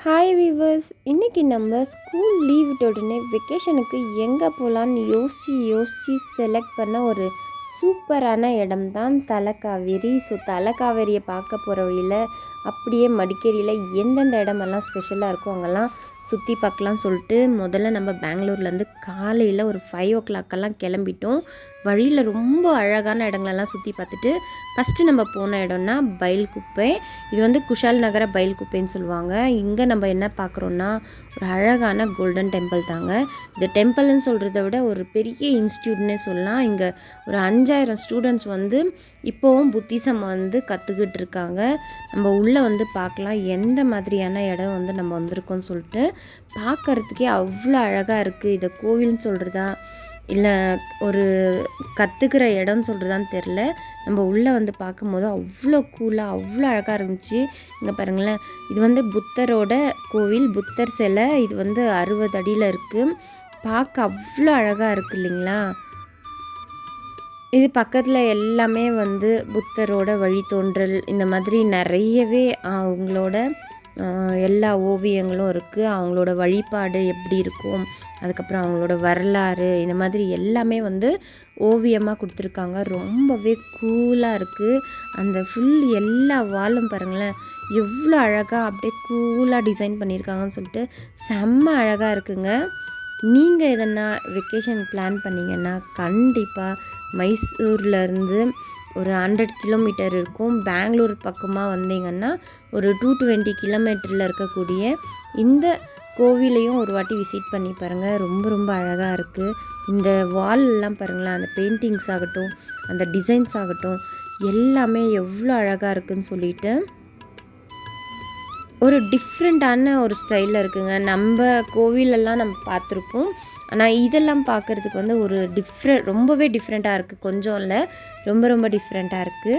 Hi viewers இன்றைக்கி நம்ம school leave விட்ட உடனே வெக்கேஷனுக்கு எங்கே போகலான்னு யோசித்து யோசித்து செலக்ட் பண்ண ஒரு சூப்பரான இடம் தான் தலைக்காவேரி ஸோ தலைக்காவேரியை பார்க்க போகிற வழியில் அப்படியே மடிக்கேரியில் எந்தெந்த இடமெல்லாம் ஸ்பெஷலாக இருக்கோ அங்கெல்லாம் சுற்றி பார்க்கலாம் சொல்லிட்டு முதல்ல நம்ம பெங்களூர்லேருந்து காலையில் ஒரு ஃபைவ் ஓ கிளாக்கெல்லாம் கிளம்பிட்டோம். வழியில் ரொம்ப அழகான இடங்களெல்லாம் சுற்றி பார்த்துட்டு ஃபஸ்ட்டு நம்ம போன இடம்னா பயில் குப்பை. இது வந்து குஷால் நகர பயில் குப்பைன்னு சொல்லுவாங்க. இங்கே நம்ம என்ன பார்க்குறோன்னா ஒரு அழகான கோல்டன் டெம்பிள் தாங்க. இந்த டெம்பிள்னு சொல்கிறத விட ஒரு பெரிய இன்ஸ்டியூட்னே சொல்லலாம். இங்கே ஒரு அஞ்சாயிரம் ஸ்டூடெண்ட்ஸ் வந்து இப்போவும் புத்திசம் வந்து கற்றுக்கிட்டு இருக்காங்க. நம்ம உள்ளே வந்து பார்க்கலாம். எந்த மாதிரியான இடம் வந்து நம்ம வந்திருக்கோம்னு சொல்லிட்டு பார்க்கறதுக்கே அவ்வளோ அழகாக இருக்குது இதை கோவில்னு சொல்கிறதா இல்லை ஒரு கற்றுக்கிற இடம்னு சொல்கிறதான்னு தெரில நம்ம உள்ளே வந்து பார்க்கும்போது அவ்வளோ கூலாக அவ்வளோ அழகாக இருந்துச்சு. இங்கே பாருங்களேன். இது வந்து புத்தரோட கோவில் புத்தர் சிலை. இது வந்து அறுபது அடியில் இருக்குது பார்க்க அவ்வளோ அழகாக இருக்குது இல்லைங்களா? இது பக்கத்தில் எல்லாமே வந்து புத்தரோட வழித்தோன்றல் இந்த மாதிரி நிறையவே அவங்களோட எல்லா ஓவியங்களும் இருக்குது அவங்களோட வழிபாடு எப்படி இருக்கும்? அதுக்கப்புறம் அவங்களோட வரலாறு இந்த மாதிரி எல்லாமே வந்து ஓவியமாக கொடுத்துருக்காங்க. ரொம்பவே கூலாக இருக்குது அந்த ஃபுல் எல்லா வாலும் பாருங்களேன். எவ்வளோ அழகாக அப்படியே கூலாக டிசைன் பண்ணியிருக்காங்கன்னு சொல்லிட்டு செம்ம அழகாக இருக்குங்க. நீங்கள் எதனா வெக்கேஷன் பிளான் பண்ணிங்கன்னா கண்டிப்பாக மைசூர்லேருந்து ஒரு ஹண்ட்ரட் கிலோமீட்டர் இருக்கும். பெங்களூர் பக்கமாக வந்தீங்கன்னா ஒரு டூ டுவெண்ட்டி கிலோமீட்டரில் இருக்கக்கூடிய இந்த கோவிலையும் ஒரு வாட்டி விசிட் பண்ணி பாருங்கள் ரொம்ப ரொம்ப அழகாக இருக்குது இந்த வால்லாம் பாருங்களேன் அந்த பெயிண்டிங்ஸ் ஆகட்டும் அந்த டிசைன்ஸ் ஆகட்டும் எல்லாமே எவ்வளோ அழகாக இருக்குதுன்னு சொல்லிட்டு ஒரு டிஃப்ரெண்ட்டான ஒரு ஸ்டைலில் இருக்குங்க. நம்ம கோவிலெல்லாம் நம்ம பார்த்துருப்போம். ஆனால் இதெல்லாம் பார்க்குறதுக்கு வந்து ஒரு டிஃப்ரெண்ட் ரொம்பவே டிஃப்ரெண்ட்டாக இருக்குது கொஞ்சம் இல்லை ரொம்ப ரொம்ப டிஃப்ரெண்ட்டாக இருக்குது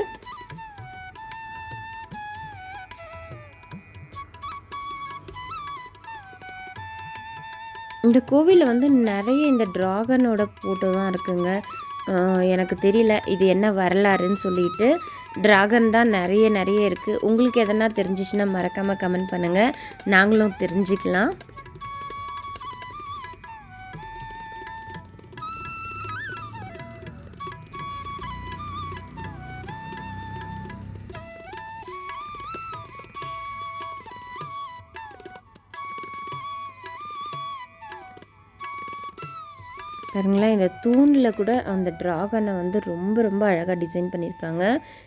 இந்த கோவிலில் வந்து நிறைய இந்த ட்ராகனோட ஃபோட்டோ தான் இருக்குங்க. எனக்கு தெரியல இது என்ன வரலாறுன்னு சொல்லிட்டு. ட்ராகன் தான் நிறைய நிறைய இருக்குது உங்களுக்கு எதனா தெரிஞ்சிச்சுன்னா மறக்காமல் கமெண்ட் பண்ணுங்கள் நாங்களும் தெரிஞ்சுக்கலாம். பாருங்களேன் இந்த தூணில் கூட அந்த ட்ராகனை வந்து ரொம்ப ரொம்ப அழகாக டிசைன் பண்ணியிருக்காங்க.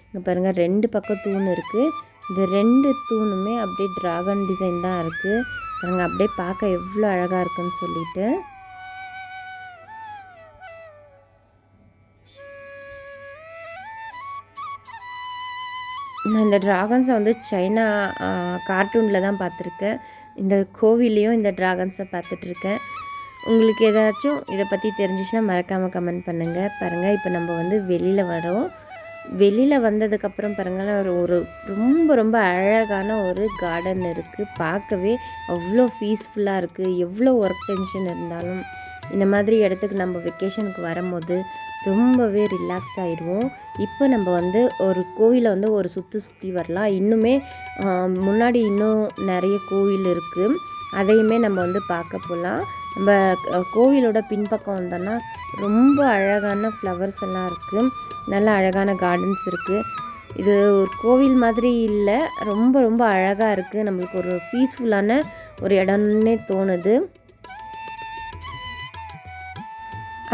இங்கே பாருங்கள் ரெண்டு பக்கம் தூண் இருக்குது இந்த ரெண்டு தூணுமே அப்படியே ட்ராகன் டிசைன் தான் இருக்குது பாருங்கள் அப்படியே பார்க்க எவ்வளோ அழகாக இருக்குன்னு சொல்லிட்டு. நான் இந்த ட்ராகன்ஸை வந்து சைனா கார்ட்டூனில் தான் பார்த்துருக்கேன். இந்த கோவிலையும் இந்த ட்ராகன்ஸை பார்த்துட்ருக்கேன் உங்களுக்கு ஏதாச்சும் இதை பற்றி தெரிஞ்சிச்சுன்னா மறக்காமல் கமெண்ட் பண்ணுங்கள் பாருங்கள் இப்போ நம்ம வந்து வெளியில் வரோம். வெளியில் வந்ததுக்கப்புறம் பாருங்கள் ஒரு ஒரு ரொம்ப ரொம்ப அழகான ஒரு கார்டன் இருக்குது பார்க்கவே அவ்வளோ பீஸ்ஃபுல்லாக இருக்குது எவ்வளோ ஒர்க் டென்ஷன் இருந்தாலும் இந்த மாதிரி இடத்துக்கு நம்ம வெக்கேஷனுக்கு வரும்போது ரொம்பவே ரிலாக்ஸ் ஆகிடுவோம் இப்போ நம்ம வந்து ஒரு கோவிலை வந்து ஒரு சுற்றி சுற்றி வரலாம். இன்னுமே முன்னாடி இன்னும் நிறைய கோவில் இருக்குது அதையுமே நம்ம வந்து பார்க்க போகலாம் நம்ம கோவிலோட பின்பக்கம் வந்தோன்னா ரொம்ப அழகான ஃப்ளவர்ஸ் எல்லாம் இருக்குது நல்ல அழகான கார்டன்ஸ் இருக்குது இது ஒரு கோவில் மாதிரி இல்லை ரொம்ப ரொம்ப அழகாக இருக்குது நம்மளுக்கு ஒரு பீஸ்ஃபுல்லான ஒரு இடம்னே தோணுது.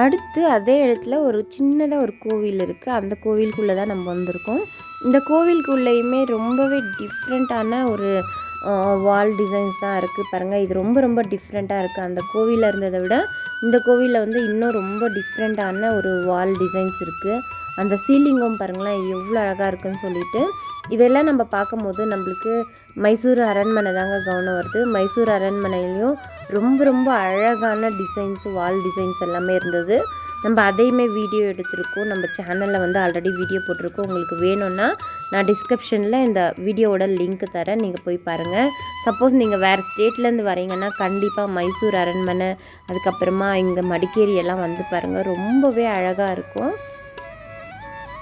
அடுத்து அதே இடத்துல ஒரு சின்னதாக ஒரு கோவில் இருக்குது அந்த கோவிலுக்குள்ளே தான் நம்ம வந்திருக்கோம். இந்த கோவிலுக்குள்ளேயுமே ரொம்பவே டிஃப்ரெண்ட்டான ஒரு வால் டிசைன்ஸ் தான் இருக்குது பாருங்கள் இது ரொம்ப ரொம்ப டிஃப்ரெண்ட்டாக இருக்குது அந்த கோவிலில் இருந்ததை விட இந்த கோவிலில் வந்து இன்னும் ரொம்ப டிஃப்ரெண்ட்டான ஒரு வால் டிசைன்ஸ் இருக்குது அந்த சீலிங்கும் பாருங்களேன் எவ்வளோ அழகாக இருக்குன்னு சொல்லிட்டு. இதெல்லாம் நம்ம பார்க்கும்போது நம்மளுக்கு மைசூர் அரண்மனை தாங்க கவனம் வருது. மைசூர் அரண்மனையிலையும் ரொம்ப ரொம்ப அழகான டிசைன்ஸ் வால் டிசைன்ஸ் எல்லாமே இருந்தது. நம்ம அதையுமே வீடியோ எடுத்திருக்கோம். நம்ம சேனலில் வந்து ஆல்ரெடி வீடியோ போட்டிருக்கோம். உங்களுக்கு வேணும்னா நான் டிஸ்கிரிப்ஷனில் இந்த வீடியோவோட லிங்க் தரேன். நீங்கள் போய் பாருங்கள் சப்போஸ் நீங்கள் வேறு ஸ்டேட்லேருந்து வரீங்கன்னா கண்டிப்பாக மைசூர் அரண்மனை அதுக்கப்புறமா இங்கே மடிக்கேரி எல்லாம் வந்து பாருங்கள் ரொம்பவே அழகாக இருக்கும்.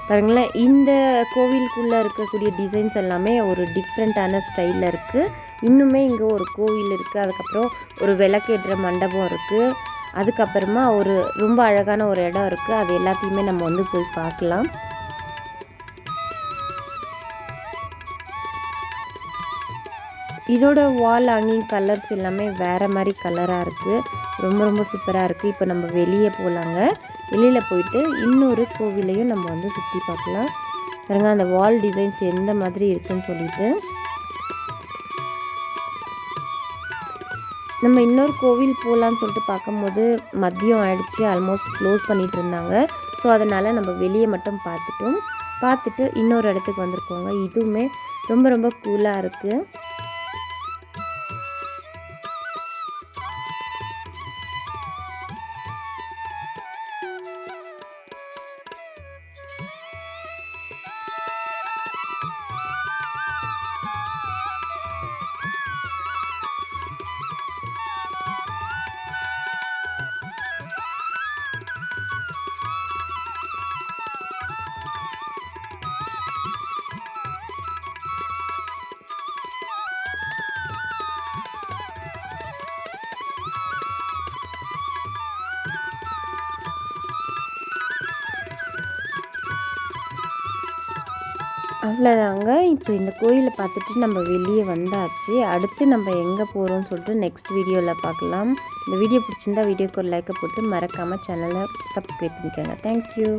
பாருங்களேன் இந்த கோவிலுக்குள்ளே இருக்கக்கூடிய டிசைன்ஸ் எல்லாமே ஒரு டிஃப்ரெண்ட்டான ஸ்டைலில் இருக்குது இன்னுமே இங்கே ஒரு கோவில் இருக்குது அதுக்கப்புறம் ஒரு விளக்கேற்ற மண்டபம் இருக்குது அதுக்கப்புறமா ஒரு ரொம்ப அழகான ஒரு இடம் இருக்குது அது எல்லாத்தையுமே நம்ம வந்து போய் பார்க்கலாம். இதோட வால் ஹங்கிங் கலர்ஸ் எல்லாமே வேறு மாதிரி கலராக இருக்குது ரொம்ப ரொம்ப சூப்பராக இருக்குது இப்போ நம்ம வெளியே போகலாங்க வெளியில் போயிட்டு இன்னொரு கோவிலையும் நம்ம வந்து சுற்றி பார்க்கலாம். பாருங்க அந்த வால் டிசைன்ஸ் எந்த மாதிரி இருக்குன்னு சொல்லிட்டு. நம்ம இன்னொரு கோவில் போகலான்னு சொல்லிட்டு பார்க்கும்போது மதியம் ஆயிடுச்சு ஆல்மோஸ்ட் க்ளோஸ் பண்ணிட்டு இருந்தாங்க ஸோ அதனால் நம்ம வெளியே மட்டும் பார்த்துட்டோம். பார்த்துட்டு இன்னொரு இடத்துக்கு வந்திருக்கோங்க. இதுவுமே ரொம்ப ரொம்ப கூலாக இருக்குது அவ்வளோதாங்க இப்போ இந்த கோயிலை பார்த்துட்டு நம்ம வெளியே வந்தாச்சு. அடுத்து நம்ம எங்கே போகிறோம்னு சொல்லிட்டு நெக்ஸ்ட் வீடியோவில் பார்க்கலாம். இந்த வீடியோ பிடிச்சிருந்தா வீடியோக்கு ஒரு லைக்கை போட்டு மறக்காமல் சேனலை சப்ஸ்கிரைப் பண்ணிக்கோங்க. தேங்க்யூ